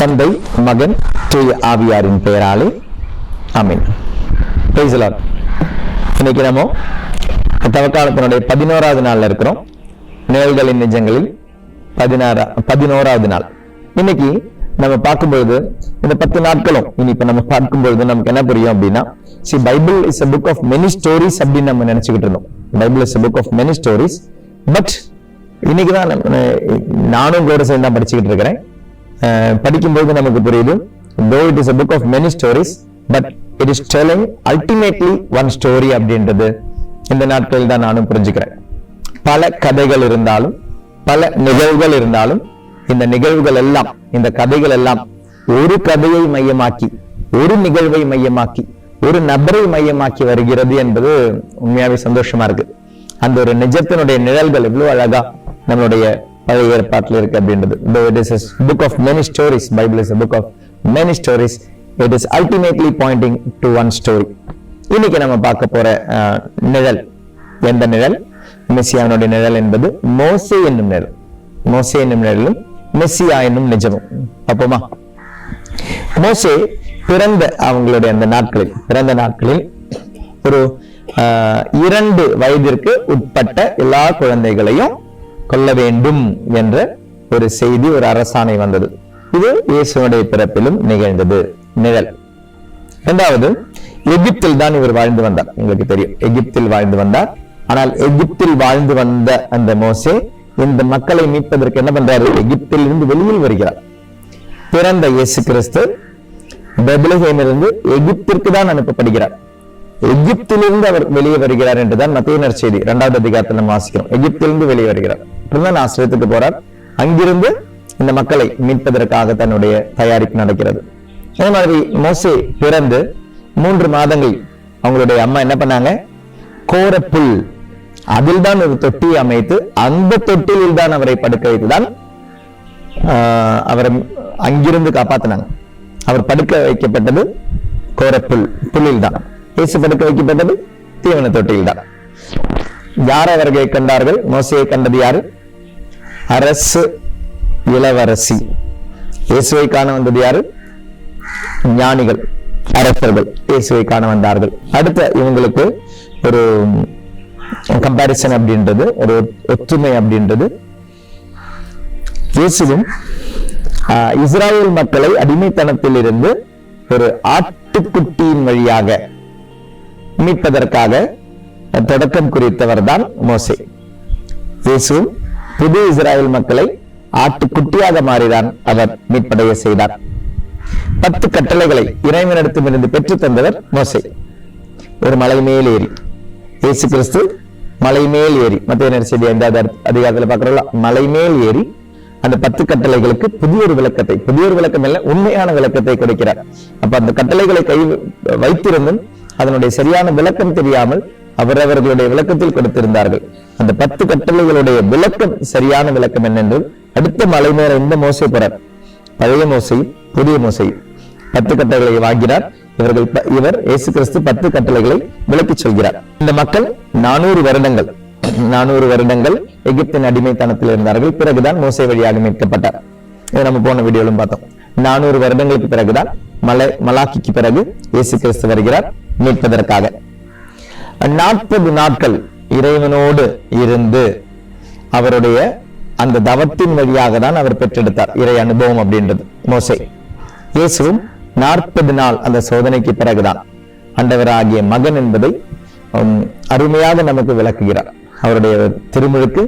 தந்தை மகன் தூய ஆவியாரின் பெயராலே அமீன் இன்னைக்கு நம்ம தவக்காலத்தினுடைய பதினோராவது நாள்ல இருக்கிறோம். நிழல்களின் நிஜங்களில் பதினாறா பதினோராவது நாள். இன்னைக்கு நம்ம பார்க்கும்பொழுது இந்த பத்து நாட்களும் இனி இப்ப நம்ம பார்க்கும்பொழுது நமக்கு என்ன புரியும் அப்படின்னா see Bible is a book of many stories அப்படின்னு நம்ம நினைச்சுக்கிட்டு இருந்தோம். Bible is a book of many stories but இன்னைக்கு தான் நானும் கூட சேர்ந்து தான் படிச்சுக்கிட்டு இருக்கிறேன். படிக்கும்போது நமக்கு புரியுது. Though it is a book of many stories but it is telling ultimately one story அப்படின்றது. இந்த நாட்களில் தான் நானும் புரிஞ்சுக்கிறேன். பல கதைகள் இருந்தாலும் பல நிகழ்வுகள் இருந்தாலும் இந்த நிகழ்வுகள் எல்லாம் இந்த கதைகள் எல்லாம் ஒரு கதையை மையமாக்கி ஒரு நிகழ்வை மையமாக்கி ஒரு நபரை மையமாக்கி வருகிறது என்பது உண்மையாவே சந்தோஷமா இருக்கு. அந்த ஒரு நிஜத்தினுடைய நிழல்கள் எவ்வளவு அழகா நம்மளுடைய பழைய ஏற்பாட்டில் இருக்கு அப்படின்றது. It is book of many stories Bible is book of many stories it is ultimately pointing to one story இன்னைக்கு நம்ம பார்க்க போற அஹ், நிழல். எந்த நிழல்? மெஸ்ஸியாவினுடைய நிழல் என்பது மோசே என்னும் நிழல். மோசே என்னும் நிழலும் மெஸ்ஸியா என்னும் நிஜமும். அப்போமா மோசே பிறந்த அவங்களுடைய அந்த நாட்களில் பிறந்த நாட்களில் ஒரு ஆஹ், இரண்டு வயதிற்கு உட்பட்ட எல்லா குழந்தைகளையும் கொள்ள வேண்டும் என்ற ஒரு செய்தி ஒரு அரசாணை வந்தது. இது இயேசுடைய பிறப்பிலும் நிகழ்ந்தது. நிழல். இரண்டாவது எகிப்தில் தான் இவர் வாழ்ந்து வந்தார். உங்களுக்கு தெரியும். எகிப்தில் வாழ்ந்து வந்தார். ஆனால் எகிப்தில் வாழ்ந்து வந்த அந்த மோசே இந்த மக்களை மீட்பதற்கு என்ன பண்றாரு? எகிப்தில் இருந்து வெளியில் வருகிறார். பிறந்த இயேசு கிறிஸ்து பெபிலகேமிலிருந்து எகிப்திற்கு தான் அனுப்பப்படுகிறார். எகிப்திலிருந்து அவர் வெளியே வருகிறார் என்றுதான் மத்திய நற்செய்தி இரண்டாவது அதிகாரத்தில் நம்ம வாசிக்கிறோம். எகிப்திலிருந்து வெளியே வருகிறார். அப்புறம் ஆசிரியத்துக்கு போறார். அங்கிருந்து இந்த மக்களை மீட்பதற்காக தன்னுடைய தயாரிப்பு நடக்கிறது. அதே மாதிரி மோசே பிறந்து மூன்று மாதங்கள் அவங்களுடைய அம்மா என்ன பண்ணாங்க? கோரப்புல். அதில் தான் ஒரு தொட்டி அமைத்து அந்த தொட்டிலில் தான் அவரை படுக்க வைத்துதான் ஆஹ் அவரை அங்கிருந்து காப்பாத்தினாங்க. அவர் படுக்க வைக்கப்பட்டது கோரப்புல் புல்லில் தான் இயேசு படுக்க வைக்கப்பட்டது தீவன தொட்டியில் தான் யார் அவர்களை கண்டார்கள்? மோசையை கண்டது யாரு? அரசு இளவரசி. இயேசுவை காண வந்தது யாரு? ஞானிகள் அரசர்கள் இயேசுவை காண வந்தார்கள். அடுத்த இவங்களுக்கு ஒரு கம்பாரிசன் அப்படின்றது ஒரு ஒற்றுமை அப்படின்றது. இயேசுவும் ஆஹ், மக்களை அடிமைத்தனத்தில் இருந்து ஒரு ஆட்டுக்குட்டியின் வழியாக மீட்பதற்காக தொடக்கம் குறித்தவர் தான் மோசே. இயேசு புது இஸ்ராயேல் மக்களை ஆட்டுக்குட்டியாக மாறிதான் அவர் மீட்படைய செய்தார். பத்து கட்டளைகளை இறைவனிடத்திலிருந்து பெற்று தந்தவர் மோசை. ஒரு மலை மேல் ஏறி இயேசு கிறிஸ்து மலை மேல் ஏறி மத்திய செய்தி ஐந்தாவது அதிகாரத்தில் பார்க்கிறோம்ல மலை மேல் ஏறி அந்த பத்து கட்டளைகளுக்கு புதிய ஒரு விளக்கத்தை புதிய ஒரு விளக்கம் இல்லை உண்மையான விளக்கத்தை கொடுக்கிறார். அப்ப அந்த கட்டளைகளை கை வைத்திருந்தும் அதனுடைய சரியான விளக்கம் தெரியாமல் அவரவர்களுடைய விளக்கத்தில் கொடுத்திருந்தார்கள். அந்த பத்து கட்டளைகளுடைய விளக்கம் சரியான விளக்கம் என்னென்று அடுத்த மலை மேல இந்த மோசை போறார். பழைய மோசை புதிய மோசை. பத்து கட்டளைகளை வாங்கிறார் இவர்கள் இவர் இயேசு கிறிஸ்து பத்து கட்டளைகளை விளக்கிச் சொல்கிறார். இந்த மக்கள் நானூறு வருடங்கள் நானூறு வருடங்கள் எகிப்தின் அடிமைத்தனத்தில் இருந்தார்கள். பிறகுதான் மோசை வழியாக மீட்கப்பட்டார். இதை நம்ம போன வீடியோலும் பார்த்தோம். நானூறு வருடங்களுக்கு பிறகுதான் மலை மலாக்கிக்கு பிறகு இயேசு கிறிஸ்து வருகிறார் மீட்பதற்காக. நாற்பது நாட்கள் இறைவனோடு இருந்து அவருடைய அந்த தவத்தின் வழியாக தான் அவர் பெற்றெடுத்தார். இறை அனுபவம் அப்படின்றது மோசை. இயேசுவும் நாற்பது நாள் அந்த சோதனைக்கு பிறகுதான் ஆண்டவராகிய மகன் என்பதை உம், அருமையாக நமக்கு விளக்குகிறார். அவருடைய திருமுழுக்கு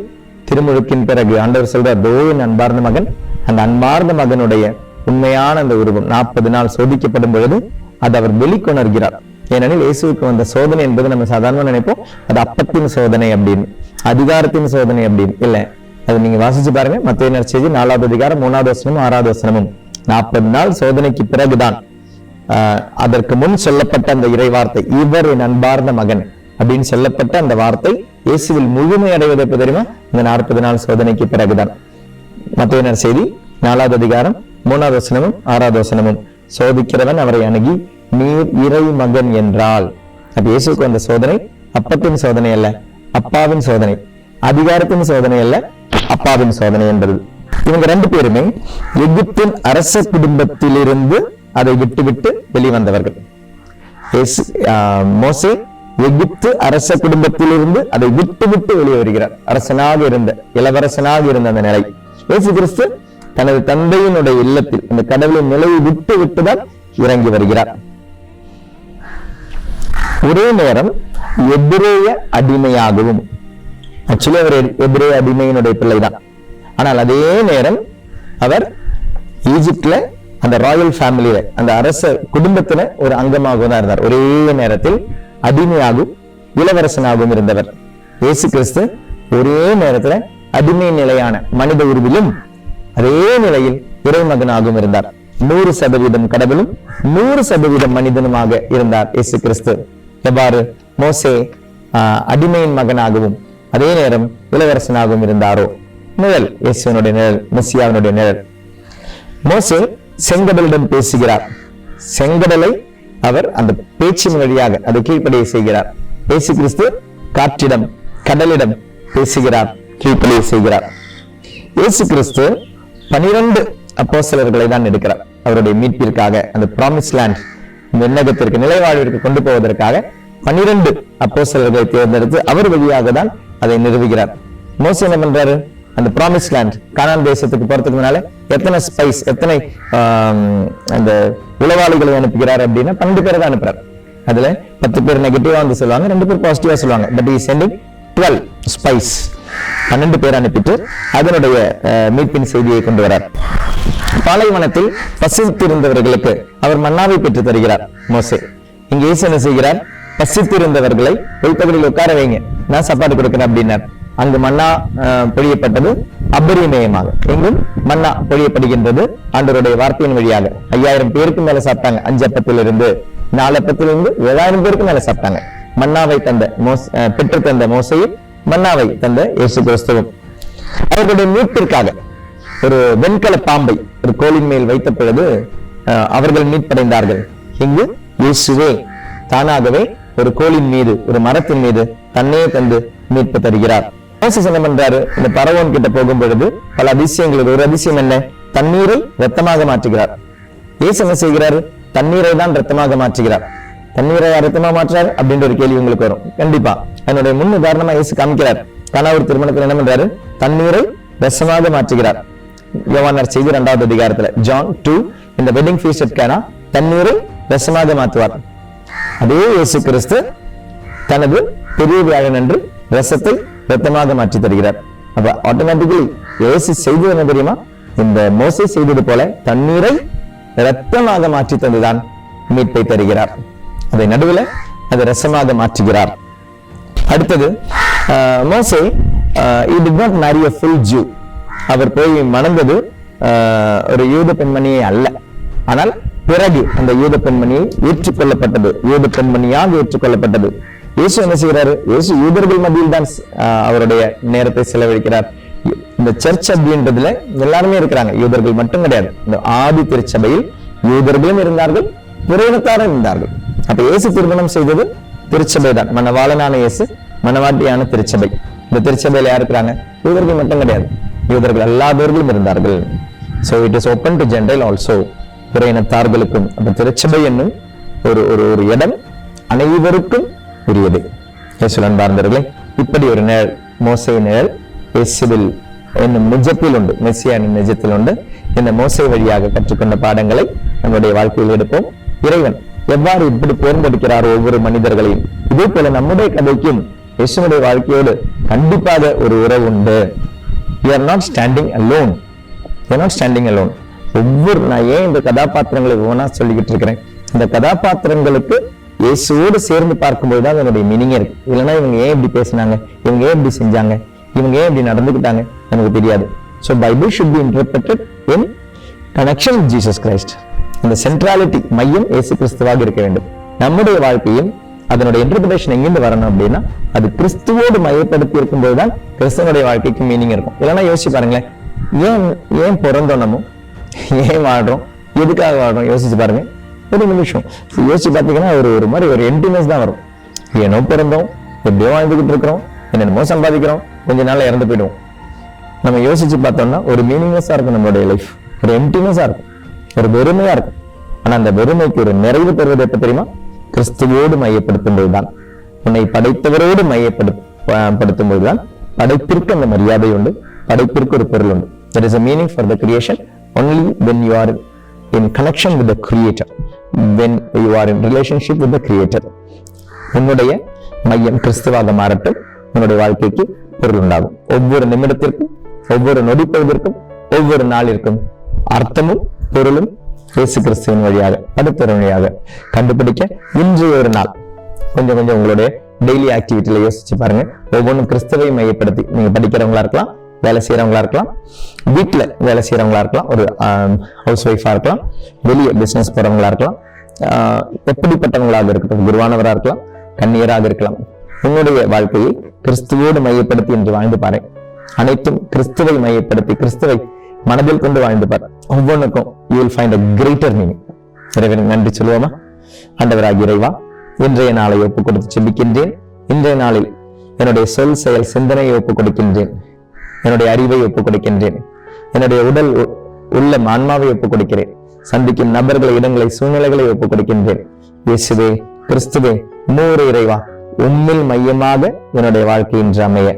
திருமுழுக்கின் பிறகு ஆண்டவர் சொல்ற தோயின் அன்பார்ந்த மகன். அந்த அன்பார்ந்த மகனுடைய உண்மையான அந்த உருவம். நாற்பது நாள் சோதிக்கப்படும் பொழுது அது அவர் வெளிக்கொணர்கிறார். ஏனெனில் இயேசுவுக்கு வந்த சோதனை என்பது நம்ம சாதாரண நினைப்போம். அது அப்பத்தின் சோதனை அப்படின்னு அதிகாரத்தின் சோதனை அப்படின்னு. இல்ல அது நீங்க வாசிச்சு பாருங்க. மத்திய நற்செய்தி நாலாவது அதிகாரம் மூணாவது வசனமும் ஆறாவது வசனமும். நாற்பது நாள் சோதனைக்கு பிறகுதான் ஆஹ், அதற்கு முன் சொல்லப்பட்ட அந்த இறை வார்த்தை இவர் என் அன்பார்ந்த மகன் அப்படின்னு சொல்லப்பட்ட அந்த வார்த்தை இயேசுவில் முழுமை அடைவது எப்ப தெரியுமா? இந்த நாற்பது நாள் சோதனைக்கு பிறகுதான். மத்திய செய்தி நாலாவது அதிகாரம் மூணாவது வசனமும் ஆறாவது வசனமும் சோதிக்கிறவன் அவரை அணுகி நீர் இறை மகன் என்றால் அப்ப இயேசுக்கு வந்த சோதனை அப்பத்தின் சோதனை அல்ல அப்பாவின் சோதனை அதிகாரத்தின் சோதனை அல்ல அப்பாவின் சோதனை என்பது இவங்க ரெண்டு பேருமே எகிப்தின் அரச குடும்பத்திலிருந்து அதை விட்டு விட்டு வெளிவந்தவர்கள் மோசே எகிப்து அரச குடும்பத்திலிருந்து அதை விட்டு விட்டு வெளியே வருகிறார் அரசனாக இருந்த இளவரசனாக இருந்த அந்த நிலை இயேசு கிறிஸ்து தனது தந்தையினுடைய இல்லத்தில் அந்த கடவுளின் நிலையை விட்டு விட்டுதான் இறங்கி வருகிறார். ஒரே நேரம் எதிரேய அடிமையாகவும் ஆக்சுவலி அவர் எ- அடிமையினுடைய பிள்ளைதான். ஆனால் அதே நேரம் அவர் ஈஜிப்ட்ல அந்த ராயல் ஃபேமிலியில அந்த அரச குடும்பத்துல ஒரு அங்கமாகவும் தான் இருந்தார். ஒரே நேரத்தில் அடிமையாகவும் இளவரசனாகவும் இருந்தவர். இயேசு கிறிஸ்து ஒரே நேரத்துல அடிமை நிலையான மனித உருவிலும் அதே நிலையில் இறைமகனாகவும் இருந்தார். நூறு சதவீதம் கடவுளும் நூறு சதவீதம் மனிதனுமாக இருந்தார் இயேசு கிறிஸ்து. எவ்வாறு? மோசே ஆஹ், அடிமையின் மகனாகவும் அதே நேரம் இளவரசனாகவும் இருந்தாரோ? நிழல் இயேசுவனுடைய நிழல் மெஸ்ஸியாவினுடைய நிழல். மோசே செங்கடலிடம் பேசுகிறார். செங்கடலை அவர் அந்த பேச்சின் வழியாக அதை கீழ்ப்படிய செய்கிறார். இயேசு கிறிஸ்து காற்றிடம் கடலிடம் பேசுகிறார் கீழ்ப்படிய செய்கிறார். இயேசு கிறிஸ்து பனிரெண்டு அப்போஸ்தலர்களை தான் எடுக்கிறார். அவருடைய மீட்பிற்காக அந்த ப்ராமிஸ் லேண்ட் விண்ணகத்திற்கு நிலைவாழ்விற்கு கொண்டு போவதற்காக பனிரெண்டு அப்போஸ்தலர்களை தேர்ந்தெடுத்து அவர் வழியாக தான் அதை நிறுவுகிறார். மோசி என்ன பண்றாரு? அந்த ப்ராமிஸ் லேண்ட் கானான் தேசத்துக்கு போறதுக்கு முன்னால எத்தனை ஸ்பைஸ் எத்தனை அந்த உளவாளிகளை அனுப்புகிறார் அப்படின்னா பன்னெண்டு பேரை தான் அனுப்புறாரு. அதுல பத்து பேர் நெகட்டிவா வந்து சொல்லுவாங்க ரெண்டு பேர் பாசிட்டிவா சொல்லுவாங்க. But is sending twelve spies பன்னெண்டு பேர் அனுப்பிட்டு அதனுடைய மீட்பின் செய்தியை கொண்டு வரார். பாலைவனத்தில் பசித்திருந்தவர்களுக்கு அவர் மன்னாவை பெற்று தருகிறார் மோசே. இங்க இயேசு என்ன செய்கிறார்? பசித்திருந்தவர்களை உள்பகுதியில் உட்கார வைங்க. நான் சாப்பாடு கொடுக்கிறேன் அப்படின்னார். அங்கு மன்னா பொழியப்பட்டது அபரிமயமாக. எங்கும் மன்னா பொழியப்படுகின்றது ஆண்டவருடைய வார்த்தையின் வழியாக. ஐயாயிரம் பேருக்கு மேல சாப்பிட்டாங்க. அஞ்சு அப்பத்திலிருந்து நாலு அப்பத்திலிருந்து ஏழாயிரம் பேருக்கு மேல சாப்பிட்டாங்க. மன்னாவை தந்த மோஸ் பெற்று தந்த மோசையை மன்னாவை தந்த இயேசு கிறிஸ்துவும். அவர்களுடைய மீட்பிற்காக ஒரு வெண்கல பாம்பை ஒரு கோலின் மேல் வைத்த பிறகு அவர்கள் மீட்படைந்தார்கள். இங்கு இயேசுவே தானாகவே ஒரு கோலின் மீது ஒரு மரத்தின் மீது தன்னையே தந்து மீட்பு தருகிறார். மோசஸ் என்ன பண்றாரு? இந்த பரவோன் கிட்ட போகும் பொழுது பல அதிசயங்கள் ஒரு அதிசயம் என்ன? தண்ணீரை ரத்தமாக மாற்றுகிறார். இயேசு என்ன செய்கிறாரு? தண்ணீரை தான் ரத்தமாக மாற்றுகிறார். தண்ணீரை ரத்தமா மாற்றுறாரு அப்படின்ற ஒரு கேள்வி உங்களுக்கு வரும். கண்டிப்பா. என்னுடைய முன் உதாரணமா இயேசு காமிக்கிறார். கணவர் திருமணத்தில் என்ன பண்றாரு? தண்ணீரை ரசமாக மாற்றுகிறார். யோவானர் செய்தி இரண்டாவது அதிகாரத்துல ஜான் டூ இந்த வெட்டிங் ஃபீஸ்ட் தண்ணீரை ரசமாக மாற்றுவார். அதே இயேசு கிறிஸ்து தனது பெரிய வியாழன் என்று ரசத்தை ரத்தமாக மாற்றி தருகிறார். அப்ப ஆட்டோமேட்டிக்கலி இயேசு செய்தது என்ன தெரியுமா? இந்த மோசை செய்தது போல தண்ணீரை ரத்தமாக மாற்றி தந்துதான் மீட்பை தருகிறார். அதை நடுவில் அதை ரசமாக மாற்றுகிறார். அடுத்தது ஆஹ், மோசே இ நாட் மேரி ஃபுல் ஜூ அவர் போய் மணந்தது ஆஹ், ஒரு யூத பெண்மணியே அல்ல. ஆனால் பிறகு அந்த யூத பெண்மணியை ஏற்றுக்கொள்ளப்பட்டது. யூத பெண்மணியாக ஏற்றுக்கொள்ளப்பட்டது. இயேசு என்ன செய்கிறாரு? இயேசு யூதர்கள் மத்தியில் தான் அவருடைய நேரத்தை செலவழிக்கிறார். இந்த சர்ச் அப்படின்றதுல எல்லாருமே இருக்கிறாங்க. யூதர்கள் மட்டும் கிடையாது. இந்த ஆதி திருச்சபையில் யூதர்களும் இருந்தார்கள் புறையினத்தாரும் இருந்தார்கள். அப்ப இயேசு திருமணம் செய்தது திருச்சபை தான். மனவாளனான இயேசு மனவாட்டியான திருச்சபை. இந்த திருச்சபையில யார் இருக்கிறாங்க? யூதர்கள் மட்டும் கிடையாது. யூதர்கள் அல்லாதவர்களும் இருந்தார்கள். So it is open to general also புறையினத்தார்களுக்கும் அப்ப திருச்சபை என்னும் ஒரு ஒரு ஒரு இடம் அனைவருக்கும் உரியது. இயேசுலன் பார்ந்தவர்களே இப்படி ஒரு நிழல் மோசை நிழல் இயேசுவில் என்னும் நிஜத்தில் உண்டு. மெஸ்ஸியானின் நிஜத்தில் உண்டு. இந்த மோசை வழியாக கற்றுக்கொண்ட பாடங்களை நம்முடைய வாழ்க்கையில் எடுப்போம். இறைவன் எவ்வாறு இப்படி தேர்ந்தெடுக்கிறார் ஒவ்வொரு மனிதர்களையும்? இதே போல நம்முடைய கதைக்கும் இயேசுடைய வாழ்க்கையோடு கண்டிப்பாக ஒரு உறவு உண்டு. We are standing alone alone. We are not ஒவ்வொரு நான் ஏன் இந்த கதாபாத்திரங்களை ஒவ்வொன்றா சொல்லிக்கிட்டு இருக்கிறேன்? இந்த கதாபாத்திரங்களுக்கு இயேசுவோடு சேர்ந்து பார்க்கும்போது தான் அதனுடைய மீனிங்கே இருக்கு. இல்லைன்னா இவங்க ஏன் இப்படி பேசினாங்க? இவங்க ஏன் இப்படி செஞ்சாங்க? இவங்க ஏன் இப்படி நடந்துக்கிட்டாங்க? எனக்கு தெரியாது. So Bible should be interpreted in connection with Jesus Christ இந்த சென்ட்ராலிட்டி மையம் இயேசு கிறிஸ்துவாக இருக்க வேண்டும். நம்முடைய வாழ்க்கையும் அதனுடைய இன்டர்பிரேஷன் எங்கிருந்து வரணும் அப்படின்னா அது கிறிஸ்துவோடு மையப்படுத்தி இருக்கும்போது தான் கிறிஸ்தவனுடைய வாழ்க்கைக்கு மீனிங் இருக்கும். இல்லைன்னா யோசிச்சு பாருங்களேன். ஏன் ஏன் பிறந்தோம் நம்ம? ஏன் வாழ்றோம்? எதுக்காக வாழ்றோம்? யோசிச்சு பாருங்க. ஒரு நிமிஷம். யோசிச்சு பார்த்தீங்கன்னா ஒரு ஒரு மாதிரி ஒரு எம்டினஸ் தான் வரும். ஏனோ பிறந்தோம் எப்படியோ வாழ்ந்துகிட்டு இருக்கிறோம் என்னென்னமோ சம்பாதிக்கிறோம் கொஞ்ச நாள் இறந்து போயிடுவோம். நம்ம யோசிச்சு பார்த்தோம்னா ஒரு மீனிங்லெஸ்ஸா இருக்கும் நம்மளுடைய லைஃப் ஒரு எம்டினஸா இருக்கும். ஒரு வெறுமையா இருக்கும். ஆனா அந்த வெறுமைக்கு ஒரு நிறைவு பெறுவது எப்ப தெரியுமா? கிறிஸ்துவோடு மையப்படுத்தும் போதுதான் உன்னை படைத்தவரோடு மையப்படுத்தும் போதுதான் படைப்பிற்கு அந்த மரியாதை உண்டு. படைப்பிற்கு ஒரு பொருள் உண்டு. There is a meaning for the creation only when you are in connection with the creator when you are in relationship with the creator உன்னுடைய மையம் கிறிஸ்துவாக மாறட்டும். உன்னுடைய வாழ்க்கைக்கு பொருள் உண்டாகும். ஒவ்வொரு நிமிடத்திற்கும் ஒவ்வொரு நொடிப்பொழுதிற்கும் ஒவ்வொரு நாளிற்கும் அர்த்தமும் பொருளும் இயேசு கிறிஸ்துவின் வழியாக அடுத்த வழியாக கண்டுபிடிக்க இன்றைய ஒரு நாள். கொஞ்சம் கொஞ்சம் உங்களுடைய டெய்லி ஆக்டிவிட்டியில யோசிச்சு பாருங்க. ஒவ்வொன்றும் கிறிஸ்துவை மையப்படுத்தி நீங்க படிக்கிறவங்களா இருக்கலாம் வேலை செய்யறவங்களா இருக்கலாம் வீட்டுல வேலை செய்யறவங்களா இருக்கலாம் ஒரு ஹவுஸ் ஒய்ஃபா இருக்கலாம் வெளியே பிசினஸ் போறவங்களா இருக்கலாம் ஆஹ் எப்படிப்பட்டவங்களாக இருக்கட்டும் குருவானவரா இருக்கலாம் கண்ணியராக இருக்கலாம் உன்னுடைய வாழ்க்கையை கிறிஸ்துவோடு மையப்படுத்தி என்று வாழ்ந்து பாரு அனைத்தும் கிறிஸ்துவை மையப்படுத்தி கிறிஸ்துவை மனதில் கொண்டு வாழ்ந்து பாரு. ஒவ்வொன்றுக்கும் you will find a greater meaning இறைவனுக்கு நன்றி சொல்லுவோமா? ஆண்டவராக இறைவா இன்றைய நாளை ஒப்புக் கொடுத்து செபிக்கின்றேன். இன்றைய நாளில் என்னுடைய சொல் செயல் சிந்தனையை ஒப்புக் கொடுக்கின்றேன் என்னுடைய அறிவை ஒப்புக் கொடுக்கின்றேன் என்னுடைய உடல் உ- உள்ள ஆன்மாவை ஒப்புக் கொடுக்கிறேன் சந்திக்கும் நபர்களை இடங்களை சூழ்நிலைகளை ஒப்புக் கொடுக்கின்றேன் இயேசுவே கிறிஸ்துவே நூறு இறைவா உண்மையில் மையமாக என்னுடைய வாழ்க்கை இன்று அமைய.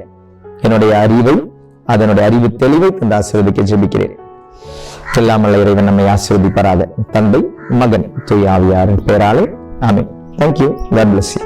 என்னுடைய அறிவை அதனுடைய அறிவு தெளிவை தந்து ஆசீர்வதிக்க ஜெபிக்கிறேன். இல்லாமல் இறைவன் நம்மை ஆசீர்வதிப்பாராத தந்தை மகன் தூய் பேராலே. ஆமே தேங்க்யூ God bless